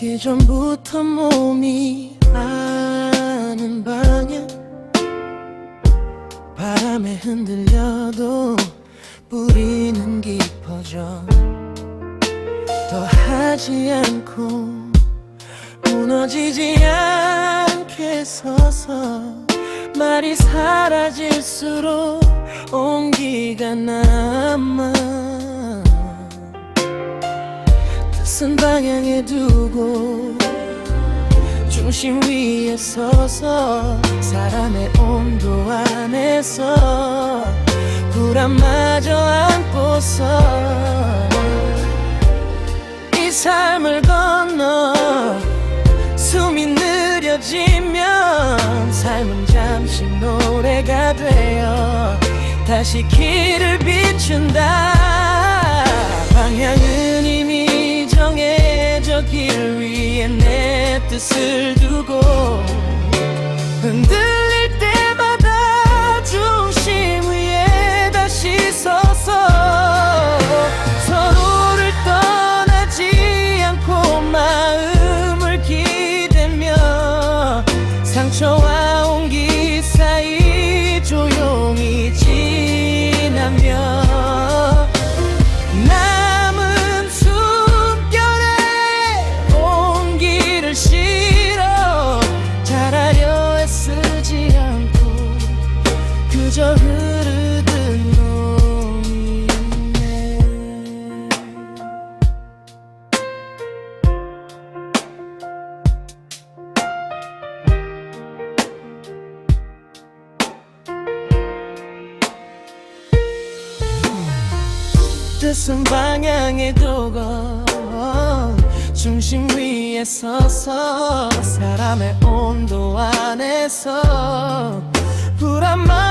묻기 전부터 몸이 아는 방향. 바람에 흔들려도 뿌리는 깊어져. 더 하지 않고 무너지지 않게 서서 말이 사라질수록 온기가 남아 뜻은 방향에 두고 중심 위에 서서 사람의 온도 안에서 불안마저 안고서 이 삶을 건너 숨이 느려지면 삶은 잠시 노래가 되어 다시 길을 비춘다 뜻을 두고 흔들릴 때마다 중심 위에 다시 서서 서로를 떠나지 않고 마음을 기대며 상처와 온기 사이 흐르듯 놓이네. 뜻은 방향에 두고 중심 위에 서서 사람의 온도 안에서 불안마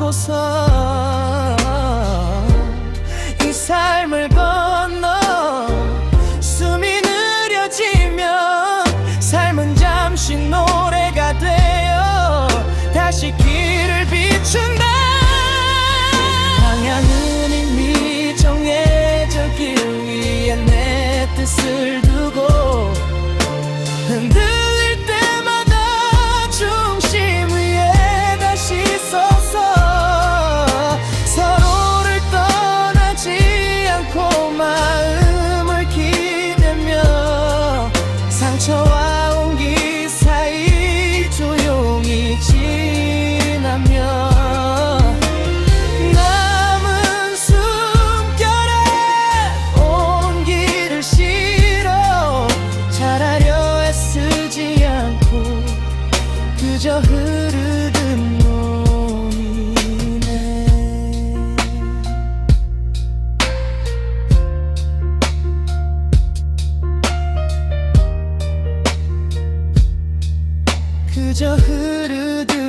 저 안고서 이 삶을 건너 숨이 느려지면 삶은 잠시 노래가 되어 다시 흐르는 몸이네. 그저 흐르듯